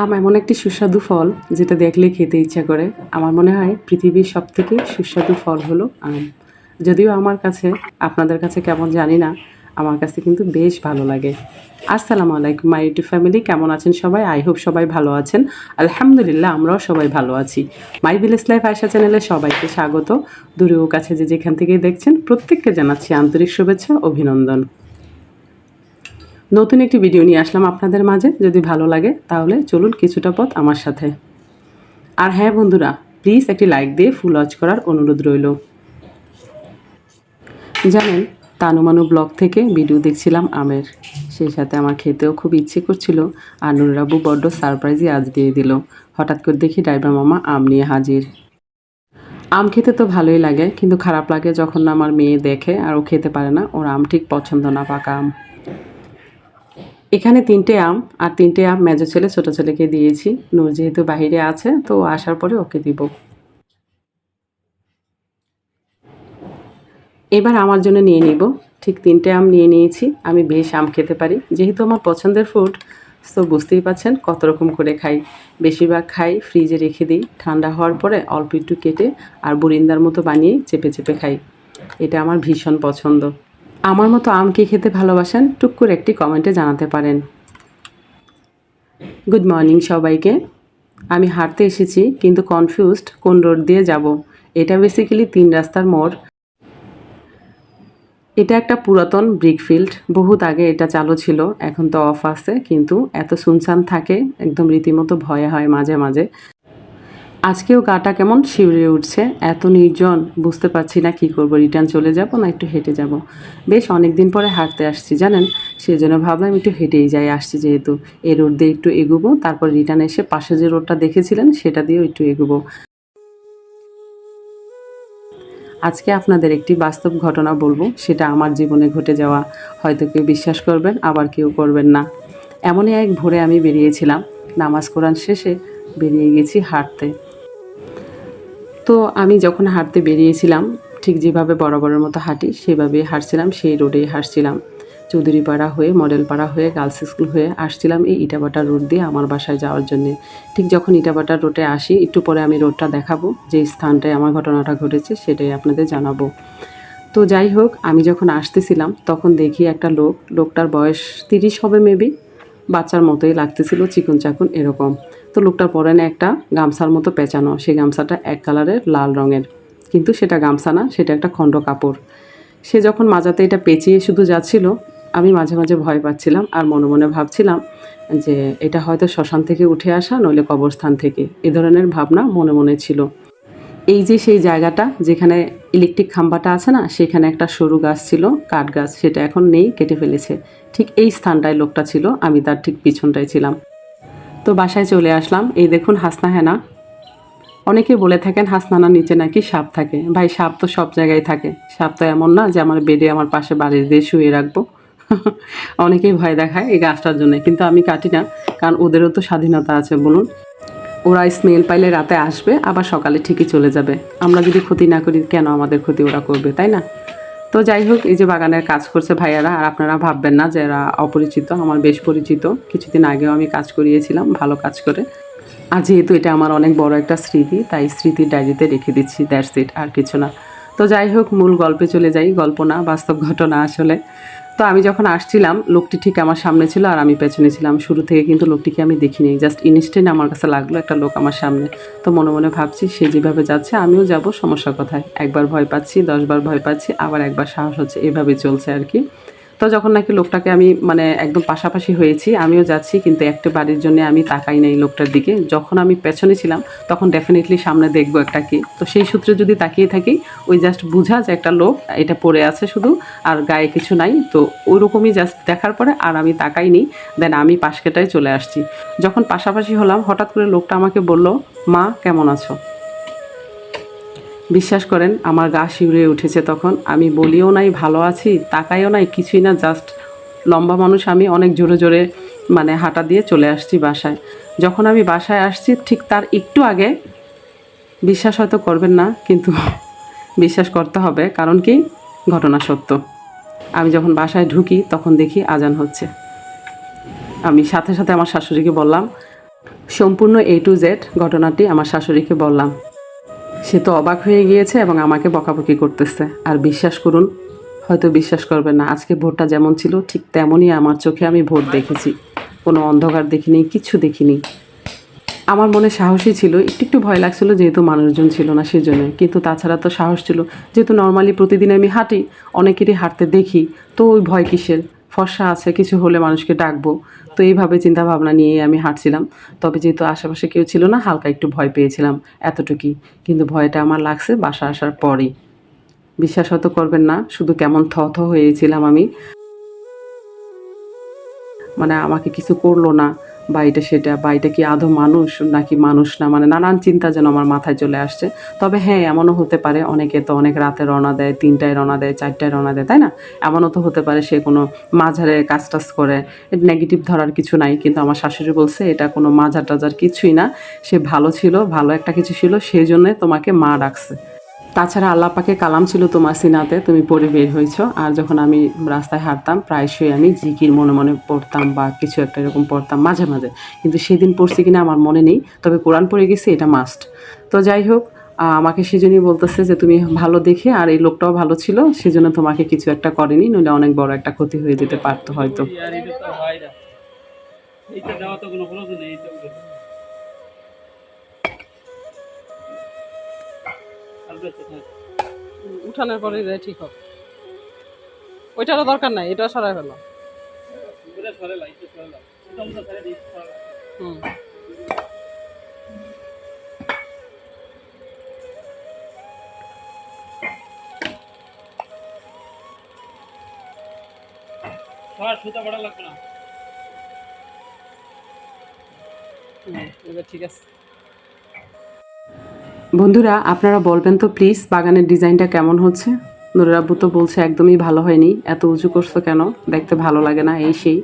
আম এমন একটি সুস্বাদু ফল যেটা দেখলে খেতে ইচ্ছা করে। আমার মনে হয় পৃথিবীর সব থেকে সুস্বাদু ফল হলো আম। যদিও আমার কাছে, আপনাদের কাছে কেমন জানি না আমার কাছে কিন্তু বেশ ভালো লাগে। আসসালামু আলাইকুম, মাই ইউটিউব ফ্যামিলি, কেমন আছেন সবাই? আই হোপ সবাই ভালো আছেন। আলহামদুলিল্লাহ, আমরাও সবাই ভালো আছি। মাই ভিলেজ লাইফ আয়সা চ্যানেলে সবাইকে স্বাগত। দূরে ও কাছে যে যেখান থেকেই দেখছেন, প্রত্যেককে জানাচ্ছি আন্তরিক শুভেচ্ছা, অভিনন্দন। নতুন একটি ভিডিও নিয়ে আসলাম আপনাদের মাঝে। যদি ভালো লাগে, তাহলে চলুন কিছুটা পথ আমার সাথে। আর হ্যাঁ বন্ধুরা প্লিজ একটি লাইক দিয়ে ফুল ওয়াচ করার অনুরোধ রইল। জানেন তানুমানু ব্লগ থেকে ভিডিও দেখছিলাম আমের। সেই সাথে আমার খেতেও খুব ইচ্ছে করছিল আর নুরাবু বড্ড সারপ্রাইজই আজ দিয়ে দিল। হঠাৎ করে দেখি ড্রাইভার মামা আম নিয়ে হাজির। আম খেতে তো ভালোই লাগে, কিন্তু খারাপ লাগে যখন আমার মেয়ে দেখে আর ও খেতে পারে না, ওর আম ঠিক পছন্দ না পাকা আম। এখানে তিনটে আম, আর তিনটে আম মেজো ছেলে ছোটো ছেলেকে দিয়েছি। নূর যেহেতু বাহিরে আছে, তো আসার পরে ওকে দিব। এবার আমার জন্য নিয়ে নিব। ঠিক তিনটে আম নিয়ে নিয়েছি। আমি বেশ আম খেতে পারি। যেহেতু আমার পছন্দের ফুড তো বুঝতেই পাচ্ছেন কত রকম করে খাই। বেশিরভাগ খাই ফ্রিজে রেখে দিই। ঠান্ডা হওয়ার পরে অল্প একটু কেটে আর বুরিন্দার মতো বানিয়ে চেপে চেপে খাই। এটা আমার ভীষণ পছন্দ। আমার মতো আম কে খেতে ভালোবাসেন? টুক করে একটি কমেন্টে জানাতে পারেন। গুড মর্নিং সবাইকে। আমি হাঁটতে এসেছি, কিন্তু কনফিউজড কোন রোড দিয়ে যাব। এটা বেসিক্যালি তিন রাস্তার মোড়। এটা একটা পুরাতন ব্রিকফিল্ড বহুত আগে এটা চালু ছিল, এখন তো অফ আছে, কিন্তু এত সুনসান থাকে, একদম রীতিমতো ভয় হয় মাঝে মাঝে। আজকেও গাটা কেমন শিউরে উঠছে, এত নির্জন, বুঝতে পারছি না কি করব রিটার্ন চলে যাব না একটু হেঁটে যাব? বেশ অনেক দিন পরে হাঁটতে আসছি, জানেন? সেই জন্য ভাবলাম একটু হেঁটেই যাই, আসছি যেহেতু। এই রোড দিয়ে একটু এগুবো, তারপর রিটার্ন এসে পাশে যে রোডটা দেখেছিলেন, সেটা দিয়েও একটু এগুবো। আজকে আপনাদের একটি বাস্তব ঘটনা বলব। সেটা আমার জীবনে ঘটে যাওয়া। হয়তো কেউ বিশ্বাস করবেন, আবার কেউ করবেন না। এমনই এক ভোরে আমি বেরিয়েছিলাম। নামাজ কোরআন শেষে বেরিয়ে গেছি হাঁটতে। তো আমি যখন হাঁটতে বেরিয়েছিলাম, ঠিক যেভাবে বরাবরের মতো হাঁটি সেভাবে হাঁটছিলাম, সেই রোডেই হাঁটছিলাম। চৌধুরীপাড়া হয়ে, মডেল পাড়া হয়ে, গার্লস স্কুল হয়ে আসছিলাম এই ইটাবাটা রোড দিয়ে আমার বাসায় যাওয়ার জন্যে। ঠিক যখন ইটাবাটা রোডে আসি, একটু পরে আমি রোডটা দেখাবো, যে স্থানটায় আমার ঘটনাটা ঘটেছে সেটাই আপনাদের জানাব। তো যাই হোক, আমি যখন আসতেছিলাম, তখন দেখি একটা লোক, লোকটার বয়স তিরিশ হবে মেবি বাচ্চার মতোই লাগতেছিল, চিকন চাকুন এরকম। তো লোকটার পরনে একটা গামছার মতো পেঁচানো, সেই গামছাটা এক কালারের লাল রঙের। কিন্তু সেটা গামছা না, সেটা একটা খণ্ড কাপড়। সে যখন মাজাতে এটা পেঁচিয়ে শুধু যাচ্ছিল মাঝে মাঝে ভয় পাচ্ছিলাম আর মনে মনে ভাবছিলাম যে এটা হয়তো শ্মশান থেকে উঠে আসা, নইলে কবরস্থান থেকে। এ ধরনের ভাবনা মনে মনে ছিল। এই যে সেই জায়গাটা যেখানে ইলেকট্রিক খাম্বাটা আছে না, সেখানে একটা সরু গাছ ছিল, কাঠ গাছ, সেটা এখন নেই, কেটে ফেলেছে। ঠিক এই স্থানটায় লোকটা ছিল, আমি তার ঠিক পিছনটায় ছিলাম। তো বাসায় চলে আসলাম। এই দেখুন হাসনা হেনা। অনেকে বলে থাকেন হাসনানার নিচে নাকি সাপ থাকে। ভাই, সাপ তো সব জায়গায় থাকে। সাপ তো এমন না যে আমার বেডে, আমার পাশে বাড়ি দিয়ে শুয়ে রাখব। অনেকেই ভয় দেখায় এই গাছটার জন্য, কিন্তু আমি কাটি না, কারণ ওদেরও তো স্বাধীনতা আছে, বলুন। ওরা স্মেল পাইলে রাতে আসবে, আবার সকালে ঠিকই চলে যাবে। আমরা যদি ক্ষতি না করি, কেন আমাদের ক্ষতি ওরা করবে, তাই না? তো যাই হোক, এই যে বাগানের কাজ করছে ভাইয়ারা, আর আপনারা ভাববেন না যে এরা অপরিচিত, আমার বেশ পরিচিত। কিছুদিন আগেও আমি কাজ করিয়েছিলাম, ভালো কাজ করে। আর যেহেতু এটা আমার অনেক বড় একটা স্মৃতি, তাই স্মৃতির ডায়েরিতে রেখে দিচ্ছি দ্যাটস ইট আর কিছু না। তো যাই হোক, মূল গল্পে চলে যাই, গল্প না, বাস্তব ঘটনা আসলে। তো আমি যখন আসছিলাম, লোকটি ঠিক আমার সামনে ছিল আর আমি পেছনে ছিলাম। শুরু থেকে কিন্তু লোকটিকে আমি দেখিনি। জাস্ট ইনস্ট্যান্ট আমার কাছে লাগল একটা লোক আমার সামনে। তো মনে মনে ভাবছি সে যেভাবে যাচ্ছে, আমিও যাব সমস্যা কথায়। একবার ভয় পাচ্ছি, দশবার ভয় পাচ্ছি, আবার একবার সাহস হচ্ছে। এভাবে চলছে আর কি। তো যখন নাকি লোকটাকে আমি মানে একদম পাশাপাশি হয়েছি, আমিও যাচ্ছি, কিন্তু একটা বাড়ির জন্য আমি তাকাই নাই লোকটার দিকে। যখন আমি পেছনে ছিলাম, তখন ডেফিনেটলি সামনে দেখব একটা কি। তো সেই সূত্রে যদি তাকিয়ে থাকি, ওই জাস্ট বুঝা যে একটা লোক, এটা পড়ে আছে শুধু, আর গায়ে কিছু নাই। তো ওই রকমই জাস্ট দেখার পরে আর আমি তাকাই তাকাইনি দেন আমি পাশকেটায় চলে আসছি। যখন পাশাপাশি হলাম, হঠাৎ করে লোকটা আমাকে বলল, মা, কেমন আছো? বিশ্বাস করেন, আমার গা শিউরে উঠেছে তখন। আমি বলিও নাই, ভালো আছি তাকাইও নাই, কিছুই না জাস্ট লম্বা মানুষ, আমি অনেক জোরে জোরে মানে হাঁটা দিয়ে চলে আসছি বাসায়। যখন আমি বাসায় আসছি, ঠিক তার একটু আগে, বিশ্বাস হয়তো করবেন না, কিন্তু বিশ্বাস করতে হবে, কারণ কি? ঘটনা সত্য। আমি যখন বাসায় ঢুকি, তখন দেখি আজান হচ্ছে। আমি সাথে সাথে আমার শাশুড়িকে বললাম, সম্পূর্ণ এ টু জেড ঘটনাটি আমার শাশুড়িকে বললাম। সে তো অবাক হয়ে গিয়েছে এবং আমাকে বকাবকি করতেছে। আর বিশ্বাস করুন, হয়তো বিশ্বাস করবেন না। আজকে ভোটটা যেমন ছিল, ঠিক তেমনই আমার চোখে আমি ভোট দেখেছি। কোনো অন্ধকার দেখিনি, কিছু দেখিনি। আমার মনে সাহসই ছিল, একটু একটু ভয় লাগছিল যেহেতু মানুষজন ছিল না সেই জন্য কিন্তু তাছাড়া তো সাহস ছিল, যেহেতু নর্মালি প্রতিদিন আমি হাঁটি, অনেকেরই হাঁটতে দেখি, তো ওই ভয় কিসের? ফর্সা আছে, কিছু হলে মানুষকে ডাকবো। তো এইভাবে চিন্তা ভাবনা নিয়ে আমি হাঁটছিলাম। তবে যেহেতু আশেপাশে কেউ ছিল না, হালকা একটু ভয় পেয়েছিলাম এতটুকুই। কিন্তু ভয়টা আমার লাগছে বাসা আসার পরেই। বিশ্বাস হয়তো করবেন না, শুধু কেমন থ থ হয়েছিলাম আমি। মানে আমাকে কিছু করল না। বা এটা সেটা, বা এটা কি আদৌ মানুষ নাকি মানুষ না? মানে নানান চিন্তা যেন আমার মাথায় চলে আসছে। তবে হ্যাঁ এমনও হতে পারে। অনেকে তো অনেক রাতে রওনা দেয়, তিনটায় রওনা দেয়, চারটায় রওনা দেয়, তাই না? এমনও তো হতে পারে সে কোনো মাঝারে কাজ টাজ করে। নেগেটিভ ধরার কিছু নাই, কিন্তু আমার শাশুড়ি বলছে, এটা কোনো মাঝার টাজার কিছুই না। সে ভালো ছিল, ভালো একটা কিছু ছিল সেই জন্যে তোমাকে মা ডাকছে। তাছাড়া আল্লাহ পাকে কালাম ছিল তোমার সিনাতে, তুমি পড়ে বের হয়েছ। আর যখন আমি রাস্তায় হাঁটতাম, প্রায়শই আমি জিকির মনে মনে পড়তাম বা কিছু একটা এরকম পড়তাম মাঝে মাঝে। কিন্তু সেদিন পড়ছি কিনা আমার মনে নেই, তবে কোরআন পড়ে গেছি, এটা মাস্ট তো যাই হোক আমাকে সেজন্যই বলতেছে যে তুমি ভালো দেখে, আর এই লোকটাও ভালো ছিল, সেজন্য তোমাকে কিছু একটা করেনি, নইলে অনেক বড় একটা ক্ষতি হয়ে যেতে পারতো হয়তো। উঠানোর পরে ঠিক হবে ওইটারও দরকার নাই এটা সরাই ফেলো। হুম সুতা বাড়া লাগবে না। এবার ঠিক আছে বন্ধুরা আপনারা বলবেন তো প্লিজ বাগানের ডিজাইনটা কেমন হচ্ছে? নুরের আব্বু তো বলছে একদমই ভালো হয়নি। এত উঁচু করছ কেন? দেখতে ভালো লাগে না এই সেই।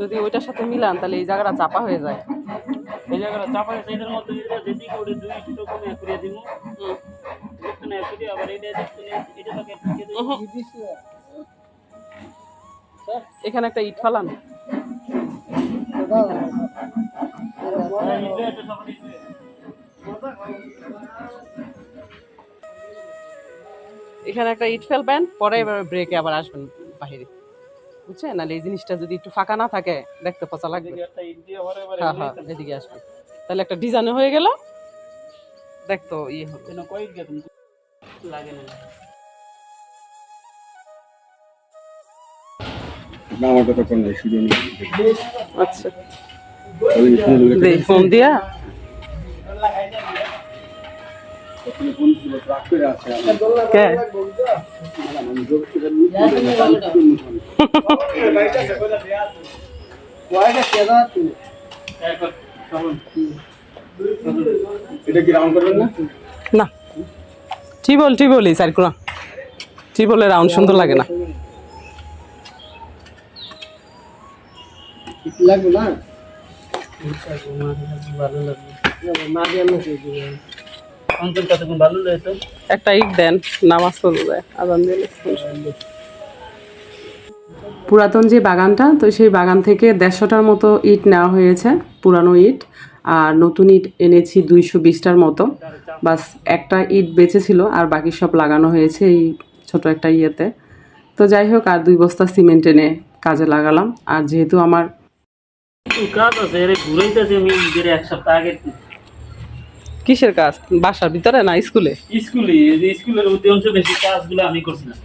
যদি ওইটার সাথে মিলান তাহলে এই জায়গাটা চাপা হয়ে যায়। এই জায়গাটা চাপা এটার মধ্যে এটা যেদিকে ওটা দুই করে করে দিব। একটু না এক আবার এটা এটা এখানে একটা ইট ফালান। এখানে একটা ইট ফেলবেন পরে এবার ব্রেকে আবার আসবেন বাহিরে। বুঝছেন? নাহলে এই জিনিসটা যদি একটু ফাঁকা না থাকে দেখতে পচা লাগবে। এদিকে একটা ইট দিয়ে ভরে এবারে হ্যাঁ হ্যাঁ এদিকে আসবে তাহলে একটা ডিজাইন হয়ে গেল। দেখতো ইয়ে গেছেন লাগে না। আচ্ছা। ফোন দিয়া। কে? না। টিবল টিবলই সাইকুলা টিবলে রাউন্ড সুন্দর লাগে না। লাগবে না? একটা ইট দেন, নামাজ পুরাতন যে বাগানটা, তো সেই বাগান থেকে দেড়শোটার মতো ইট নেওয়া হয়েছে, পুরানো ইট, আর নতুন ইট এনেছি দুইশো বিশটার মতো। বাস একটা ইট বেঁচেছিল আর বাকি সব লাগানো হয়েছে এই ছোট একটা ইয়েতে। তো যাই হোক, আর দুই বস্তা সিমেন্ট এনে কাজে লাগালাম। আর যেহেতু আমার কাজ আছে এর ঘুরাইতেছে আমি ঈদের এক সপ্তাহ আগে। কিসের কাজ? বাসার ভিতরে না স্কুলে? স্কুলে স্কুলের অধিকাংশ বেশি কাজগুলো আমি করছিলাম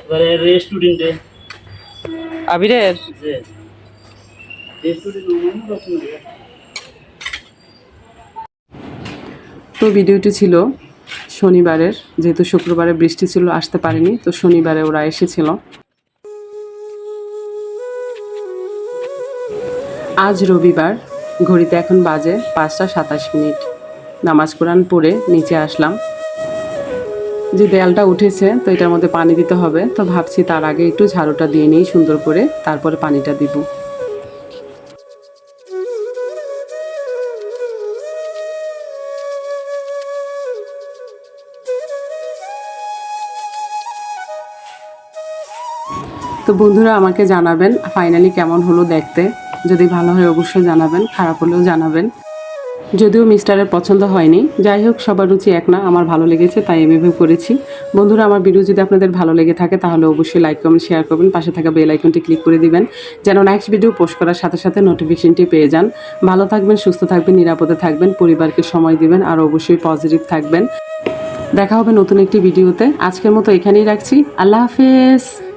এবারে রেস্টুরেন্টে আবিরের? তো ভিডিওটি ছিল শনিবারের যেহেতু শুক্রবারে বৃষ্টি ছিল আসতে পারেনি তো শনিবারে ওরা এসেছিল। আজ রবিবার, ঘড়িতে এখন বাজে পাঁচটা সাতাশ মিনিট। নামাজ কোরআন পড়ে নিচে আসলাম। যে দেয়ালটা উঠেছে, তো এটার মধ্যে পানি দিতে হবে। তো ভাবছি তার আগে একটু ঝাড়ুটা দিয়ে নিই সুন্দর করে, তারপরে পানিটা দিব। তো বন্ধুরা, আমাকে জানাবেন ফাইনালি কেমন হলো দেখতে। যদি ভালো হয় অবশ্যই জানাবেন, খারাপ হলেও জানাবেন। যদিও মিস্টারের পছন্দ হয়নি, যাই হোক, সবার রুচি এক না, আমার ভালো লেগেছে, তাই এভাবে করেছি। বন্ধুরা, আমার ভিডিও যদি আপনাদের ভালো লেগে থাকে, তাহলে অবশ্যই লাইক কমেন্ট শেয়ার করবেন, পাশে থাকা বেল আইকনটি ক্লিক করে দিবেন, যেন নেক্সট ভিডিও পোস্ট করার সাথে সাথে নোটিফিকেশনটি পেয়ে যান। ভালো থাকবেন, সুস্থ থাকবেন, নিরাপদে থাকবেন, পরিবারকে সময় দিবেন, আর অবশ্যই পজিটিভ থাকবেন। দেখা হবে নতুন একটি ভিডিওতে আজকের মতো এখানেই রাখছি। আল্লাহ হাফেজ!